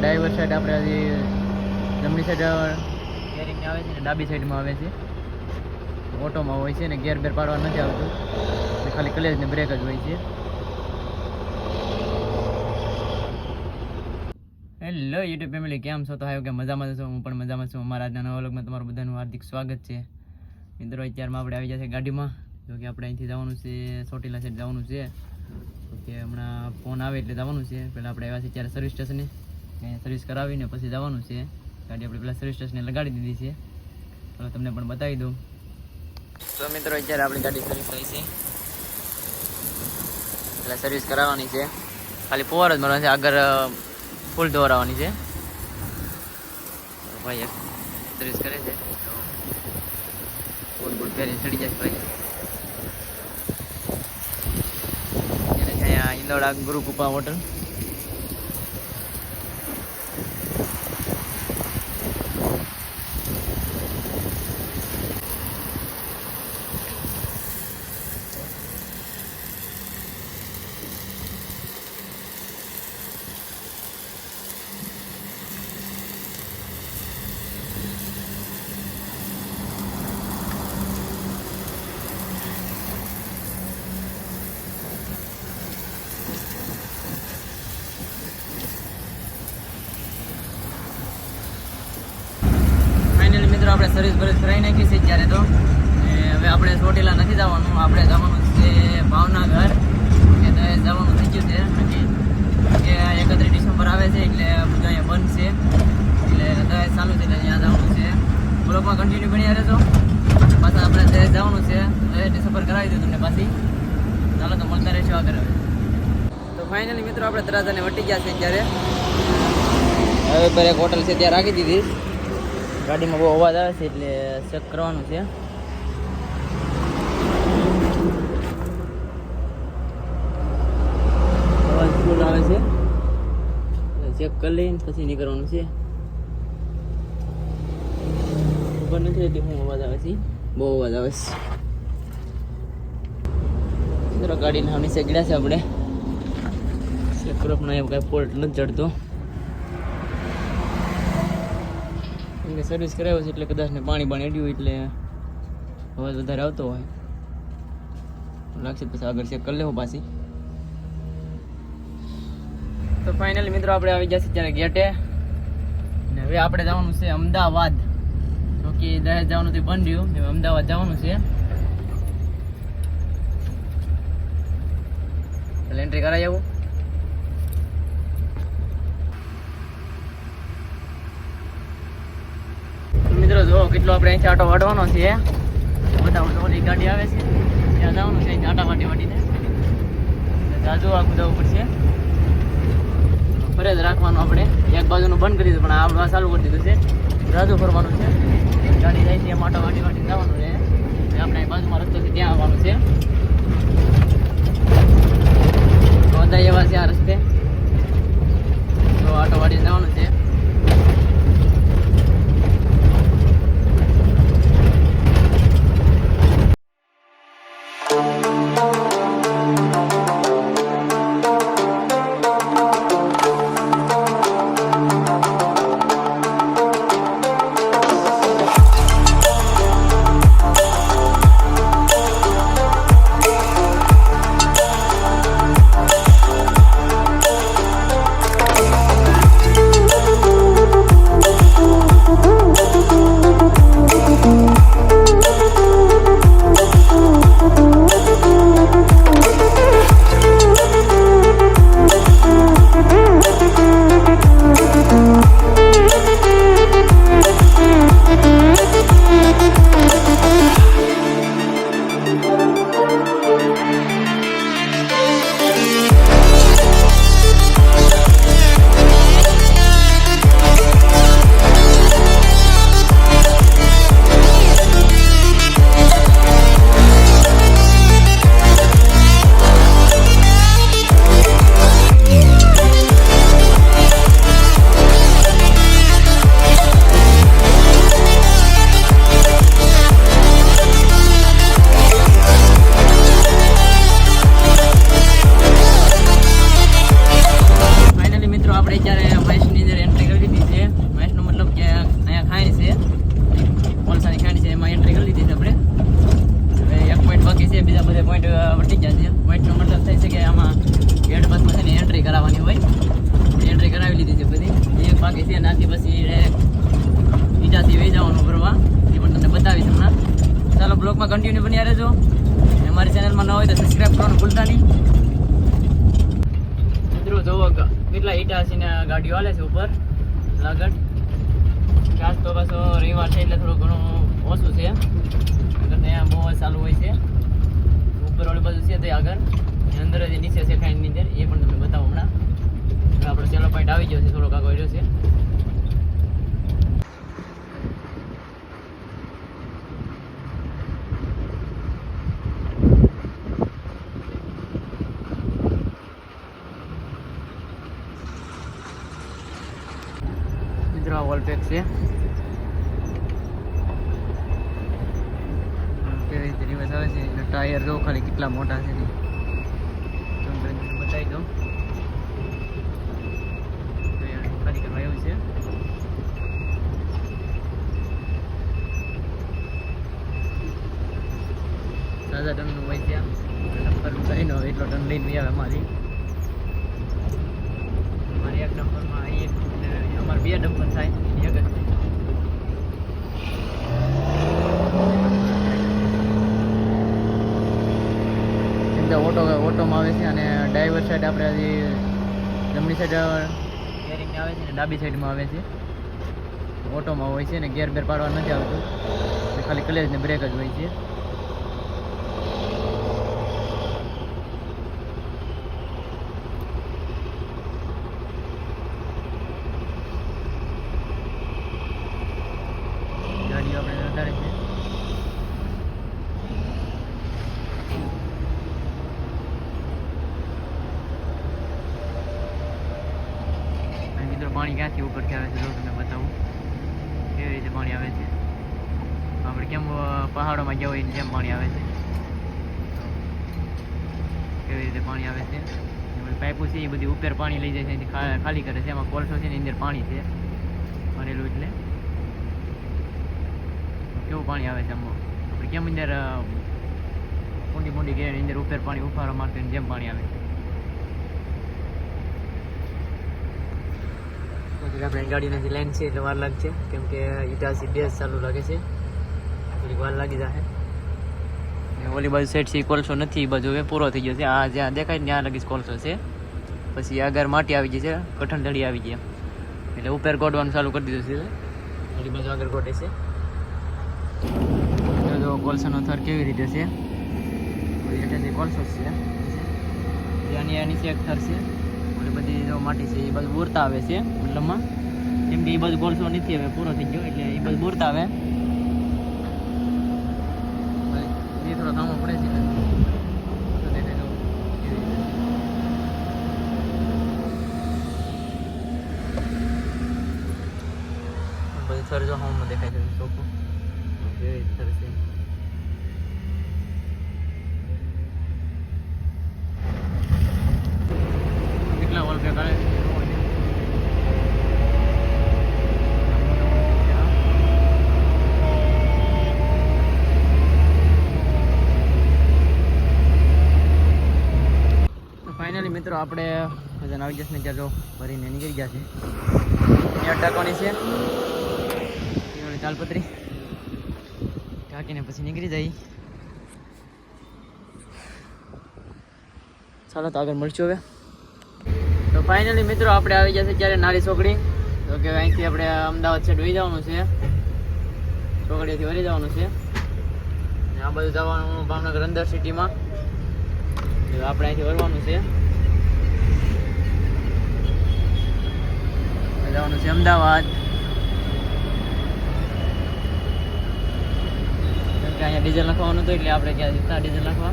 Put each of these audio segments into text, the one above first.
Driver side આપણે જમણી side ગેરિંગ આવે છે ને? ડાબી સાઈડમાં આવે છે. ઓટોમાં હોય છે ને ગેર બેર પાડવા નથી આવતું. ખાલી કલેજ ને બ્રેક જ હોય છે. હેલો યુટ્યુબ ફેમિલી કેમ છો? તો આવ્યો કે મજામાં છો? હું પણ મજામાં છું. અમારા આજના નવા વ્લોગમાં તમારું બધાનું હાર્દિક સ્વાગત છે. મિત્રો અત્યારમાં આપણે આવી જશે ગાડીમાં. જો કે આપણે અહીંથી જવાનું છે ચોટીલા સાઈડ જવાનું છે. તો કે હમણાં ફોન આવે એટલે જવાનું છે. પહેલાં આપણે આવ્યા છીએ ત્યારે સર્વિસ સ્ટેશને સર્વિસ કરાવીને પછી જવાનું છે. ગાડી આપણે પેલા સર્વિસ સ્ટેશને લગાડી દીધી છે. ચાલો તમને પણ બતાવી દઉં. તો મિત્રો, અત્યારે આપણી ગાડી સર્વિસ થઈ છે. એટલે સર્વિસ કરાવવાની છે. ખાલી પોવાર જ મારવાની છે. આગળ ફૂલ દોરાવાની છે. ભાઈ, એક સર્વિસ કરે છે. ફૂલ ફૂલ પહેરી ચડી જાય ભાઈ. ઇન્દોડા ગુરુકૃપા હોટલ ફાઇનલી મિત્રો આપણે સર્વિસ બર્વિસ કરાવી નાખી છે ત્યારે તો. હવે આપણે ચોટીલા નથી જવાનું, આપણે જવાનું છે ભાવનગર. કે તો એ જવાનું થઈ ગયું છે નક્કી. કે એકત્રીસ ડિસેમ્બર આવે છે એટલે બધું અહીંયા બંધ છે. એટલે તો ચાલુ છે ત્યાં જવાનું છે. બ્લોકમાં કન્ટિન્યુ ભણ્યા રહેજો. પાછા આપણે તે જવાનું છે. હવે ડિસેમ્બર કરાવી દઉં તમને પાછી. ચાલો તો મળતા રહેશો આગળ હવે. તો ફાઇનલી મિત્રો, આપણે તરાજાને વટી ગયા છે ત્યારે હવે પર એક હોટલ છે ત્યાં રાખી દીધી. ગાડીમાં બહુ અવાજ આવે છે એટલે ચેક કરવાનું છે. અવાજ ફૂલ આવે છે. ચેક કરી લઈને પછી નીકળવાનું છે. ખબર નથી રહેતી હું અવાજ આવે છે. બહુ અવાજ આવે છે. ગાડીને ગાડીના હંમેશા ગયા છે આપણે. ચેક કરો પણ એમ કાંઈ ફોલ્ટ નથી ચડતો. કે સર્વિસ કરાવ્યો છે એટલે કદાચ ને પાણી પણ અડ્યું એટલે અવાજ વધારે આવતો હોય. લાગશે પછી આગળ ચેક કરી લેવું પાછી. તો ફાઇનલી મિત્રો આપણે આવી ગયા છે ત્યારે ગેટે. ને હવે આપણે જવાનું છે અમદાવાદ. જો કે દહેજ જવાનું તે બંધ રહ્યું, હવે અમદાવાદ જવાનું છે. એટલે એન્ટ્રી કરાવી આવું. મિત્રો જો કેટલો આપણે અહીંથી આટો વાળવાનો છે. બધા ઓલી ગાડી આવે છે. ત્યાં જવાનું છે આટા વાટી વાટીને. જાજુ આખું જવું પડશે ફરિયાદ રાખવાનું આપણે. એક બાજુનું બંધ કરી દીધું, પણ આ ચાલુ કરી દીધું છે. જાજુ ફરવાનું છે. ગાડી જાય છે, એમ આટો વાટી વાટી જવાનું છે. આપણે બાજુમાં રસ્તો છે, ત્યાં આવવાનું છે. હોય તો સબસ્ક્રાઈબ કરવાનું ભૂલતા નહીં. મિત્રો જોવો કેટલા ઈટાસીને ગાડીઓ હાલે છે ઉપર. લાગડ. ખાસ તો પાછો રવિવાર છે એટલે થોડું ઘણું ઓછું છે. ત્યાં બહુ ચાલુ હોય છે. ઉપર ઓલી બાજુ છે તે આગળ. અંદર જે નીચે છે ખાઈની અંદર, એ પણ તમને બતાવો હમણાં. આપણો છેલ્લો પોઈન્ટ આવી ગયો છે, થોડોક આગળ રહ્યો છે. વોલપેક છે કેવી રીતે રિવર્સ આવે છે? એના ટાયર જો ખાલી કેટલા મોટા છે. તમને બતાવી દઉં. ખાલી કરવા એવું છે. સાદા ટનનું હોય ત્યાં નંબર કરીને એટલો ટન લઈને આવે અમારી અમારી એક નંબરમાં એ અમારે બે ડમ્પર થાય એક જ થાય. અંદર ઓટો ઓટોમાં આવે છે અને ડ્રાઈવર સાઈડ આપણે જે જમણી સાઈડ ગેરિંગ આવે છે ને, ડાબી સાઈડમાં આવે છે. ઓટોમાં હોય છે ને ગેર બેર પાડવા નથી આવતું. ખાલી કલેજ ને બ્રેક જ હોય છે ગાડીઓ આપણે વધારે છે અને મિત્રો પાણી ક્યાંથી ઉપરથી આવે છે જો તમને બતાવું કેવી પાણી આવે છે. આપણે કેમ પહાડોમાં ગયા હોય જેમ પાણી આવે છે. કેવી રીતે પાણી આવે છે? પાઇપો છે, એ બધી ઉપર પાણી લઈ જાય છે ખાલી કરે છે. એમાં કોલસો છે ને અંદર પાણી છે. ભરેલું એટલે. કેવું પાણી આવે છે આમ? આપણે કેમ અંદર મોટી મૂંડી ગયા અંદર ઉપર પાણી ઉફારો મારતું જેમ પાણી આવે પછી આપણે ગાડીની જે લાઈન છે એટલે વાર લાગશે. કેમ કે ઇટાસી બેસ ચાલુ લાગે છે. થોડીક વાર લાગી જશે ઓલી બાજુ સેટ છે કોલસો નથી એ બાજુ હવે પૂરો થઈ ગયો છે. આ જ્યાં દેખાય ત્યાં લગી કોલસો છે. પછી આગળ માટી આવી ગઈ છે કઠણ ઢળી આવી ગયા એટલે ઉપર ગોડવાનું ચાલુ કરી દીધું છે. ઓલી બાજુ આગળ ગોટે છે. જો કોલસાનો થર કેવી રીતે છે? એટલે કોલસો છે. ત્યાંની નીચે એક થર છે. ઓલી બધી જો માટી છે એ બાજુ બોરતા આવે છે. મતલબમાં. કેમ કે એ બાજુ કોલસો નથી હવે, પૂરો થઈ ગયો, એટલે એ બાજુ બોરતા આવે એ થોડો કામો પડે છે થર જો હમણાં દેખાય છે ચોખ્ખું કેવી રીતે થર છે કેટલા વોલ પે કરે ફાઇનલી મિત્રો આપણે વજન આવી જશે ને ત્યાં જો ભરીને નીકળી ગયા છે. ત્યાં અટકવાની છે. એની તાલપત્રી. ઢાંકીને પછી નીકળી જાય. ચાલો તો આગળ મળશું હવે. તો ફાઇનલી મિત્રો આપણે આવી જશે ત્યારે નારી છોકરી. તો કે અહીંથી આપણે અમદાવાદ સાઈડ વહી જવાનું છે. ચોકડીએથી વળી જવાનું છે. આ બધું જવાનું ભાવનગર અંદર સિટીમાં આપણે અહીંથી વળવાનું છે. જવાનું છે અમદાવાદ. અહીંયા ડીઝલ નાખવાનું હતું એટલે આપણે ક્યાં ત્યાં ડીઝલ નાખવા?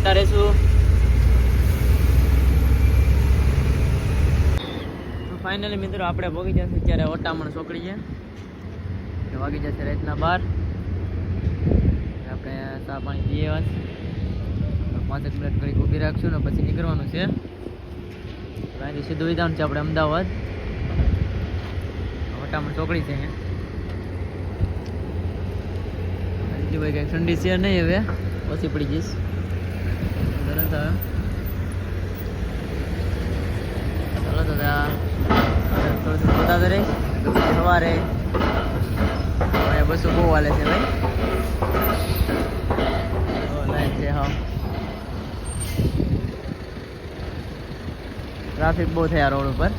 આવતા રહેશું. ફાઇનલી મિત્રો આપણે ભોગી જશે ત્યારે ઓટામણ છોકરી છે. વાગી છે રાતના બાર. આપણે ચા પાણી પીએ વાત પાંચેક મિનિટ કરી ઊભી રાખશું ને પછી નીકળવાનું છે. અહીંથી સીધું વિધાન છે આપણે અમદાવાદ. ઓટામણ છોકરી છે અહીંયા. બીજું ભાઈ કંઈક ઠંડી છે નહીં હવે. ઓછી પડી જઈશ તરત હવે ચાલો તો થોડું રહીશ સવારે બસો બહુ હાલે છે ભાઈ છે ટ્રાફિક બહુ થયા રોડ ઉપર